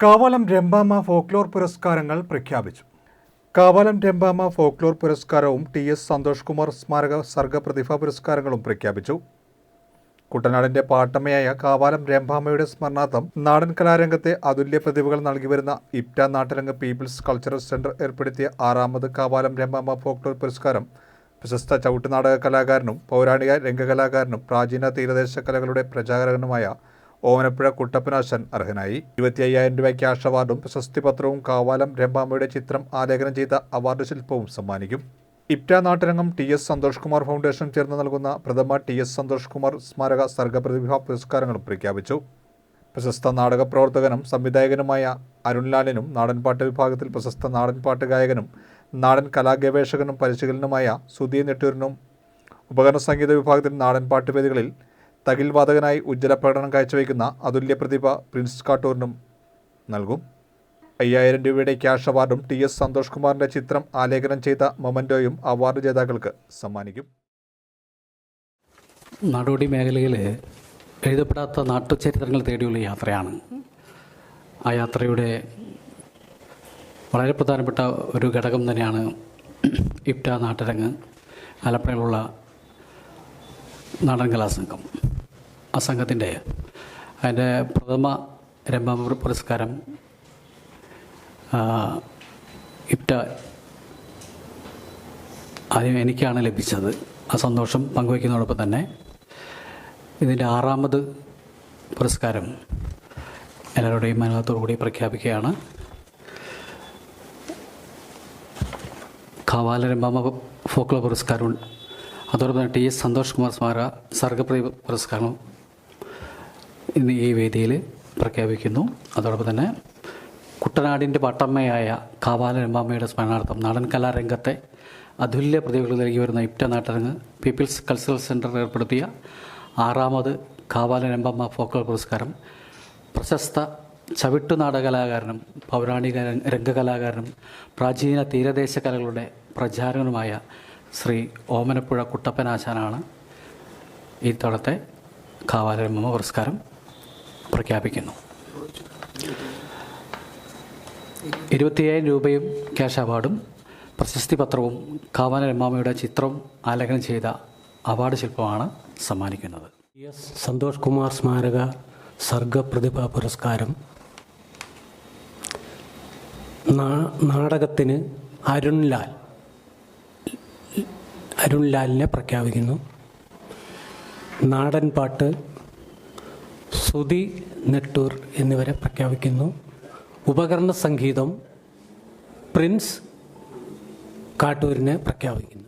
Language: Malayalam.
കാവാലം രംഭാമ ഫോക്ലോർ പുരസ്കാരങ്ങൾ പ്രഖ്യാപിച്ചു. കാവാലം രംഭാമ ഫോക്ലോർ പുരസ്കാരവും ടി എസ് സന്തോഷ് കുമാർ സ്മാരക സർഗ പ്രതിഭാ പുരസ്കാരങ്ങളും പ്രഖ്യാപിച്ചു. കുട്ടനാടിന്റെ പാട്ടമ്മയായ കാവാലം രംഭാമയുടെ സ്മരണാർത്ഥം നാടൻ കലാരംഗത്തെ അതുല്യ പ്രതിഭകൾ നൽകി വരുന്ന ഇപ്റ്റ നാട്ടരംഗ പീപ്പിൾസ് കൾച്ചറൽ സെന്റർ ഏർപ്പെടുത്തിയ ആറാമത് കാവാലം രംഭാമ ഫോക്ലോർ പുരസ്കാരം. പ്രശസ്ത ചവിട്ടുനാടക കലാകാരനും പൗരാണിക രംഗകലാകാരനും പ്രാചീന തീരദേശ കലകളുടെ പ്രചാരകനുമായ ഓമനപ്പുഴ കുട്ടപ്പനാശൻ അർഹനായി. ഇരുപത്തി അയ്യായിരം രൂപ ക്യാഷ് അവാർഡും പ്രശസ്തി പത്രവും കാവാലം രംഭാമയുടെ ചിത്രം ആലേഖനം ചെയ്ത അവാർഡ് ശില്പവും സമ്മാനിക്കും. IPTA നാട്ടരംഗം T S Santhosh Kumar foundation ചേർന്ന് നൽകുന്ന പ്രഥമ ടി എസ് സന്തോഷ് കുമാർ സ്മാരക സർഗപ്രതിഭ പുരസ്കാരങ്ങളും പ്രഖ്യാപിച്ചു. പ്രശസ്ത നാടക പ്രവർത്തകനും സംവിധായകനുമായ അരുൺലാലിനും നാടൻപാട്ട് വിഭാഗത്തിൽ പ്രശസ്ത നാടൻപാട്ട് ഗായകനും നാടൻ കലാഗവേഷകനും പരിശീലനുമായ സുധീർ നെട്ടൂരിനും ഉപകരണ സംഗീത വിഭാഗത്തിൽ നാടൻപാട്ട് വേദികളിൽ തകിൽ വാതകനായി ഉജ്ജ്വല പ്രകടനം കാഴ്ചവെക്കുന്ന അതുല്യ പ്രതിഭ പ്രിൻസ് കാട്ടൂറിനും നൽകും. അയ്യായിരം രൂപയുടെ ക്യാഷ് അവാർഡും ടി എസ് സന്തോഷ് കുമാറിന്റെ ചിത്രം ആലേഖനം ചെയ്ത മൊമന്റോയും അവാർഡ് ജേതാക്കൾക്ക് സമ്മാനിക്കും. നാടോടി മേഖലയിൽ എഴുതപ്പെടാത്ത നാട്ടുചരിത്രങ്ങൾ തേടിയുള്ള യാത്രയാണ്. ആ യാത്രയുടെ വളരെ പ്രധാനപ്പെട്ട ഒരു ഘടകം തന്നെയാണ് ഇപ്റ്റ നാട്ടരങ്ങ് ആലപ്പുഴയിലുള്ള നാടൻ കലാസംഘം. ആ സംഘത്തിന്റെ അതിന്റെ പ്രഥമ രംഭ പുരസ്കാരം ഇപ്റ്റ ആദ്യം എനിക്കാണ് ലഭിച്ചത്. ആ സന്തോഷം പങ്കുവയ്ക്കുന്നതോടൊപ്പം തന്നെ ഇതിന്റെ ആറാമത് പുരസ്കാരം എല്ലാവരുടെയും അനുഭവത്തോടു കൂടി പ്രഖ്യാപിക്കുകയാണ്. ഖവാലരംഭമ ഫോക്ലോ പുരസ്കാരവും അതോടൊപ്പം ടി എസ് സന്തോഷ് കുമാർ സ്മാര സർഗപ്രിയ പുരസ്കാരവും ഇന്ന് ഈ വേദിയിൽ പ്രഖ്യാപിക്കുന്നു. അതോടൊപ്പം തന്നെ കുട്ടനാടിന്റെ പട്ടമ്മയായ കാവാല രമ്പാമ്മയുടെ സ്മരണാർത്ഥം നാടൻ കലാരംഗത്തെ അതുല്യ പ്രതിഭകൾ നൽകി വരുന്ന ഇപ്റ്റ നാട്ടരങ്ങ് പീപ്പിൾസ് കൾച്ചറൽ സെന്റർ ഏർപ്പെടുത്തിയ ആറാമത് കാവാല രമ്പാമ്മ ഫോക്കൽ പുരസ്കാരം. പ്രശസ്ത ചവിട്ടു നാടകലാകാരനും പൗരാണിക രംഗ- രംഗകലാകാരനും പ്രാചീന തീരദേശ കലകളുടെ പ്രചാരകനുമായ ശ്രീ ഓമനപ്പുഴ കുട്ടപ്പനാശാനാണ് ഈ തവണത്തെ കാവാലരംഭമ്മ പുരസ്കാരം. പ്രഖ്യാപിക്കുന്നു. ഇരുപത്തിയ്യായിരം രൂപയും ക്യാഷ് അവാർഡും പ്രശസ്തി പത്രവും കാവാന രമാമയുടെ ചിത്രം ആലേഖനം ചെയ്ത അവാർഡ് ശില്പമാണ് സമ്മാനിക്കുന്നത്. എസ് സന്തോഷ് കുമാർ സ്മാരക സർഗപ്രതിഭ പുരസ്കാരം. നാടകത്തിന് അരുൺലാൽ അരുൺലാലിനെ പ്രഖ്യാപിക്കുന്നു. നാടൻ പാട്ട് സുധി നെട്ടൂർ എന്നിവരെ പ്രഖ്യാപിക്കുന്നു. ഉപകരണ സംഗീതം പ്രിൻസ് കാട്ടൂരിനെ പ്രഖ്യാപിക്കുന്നു.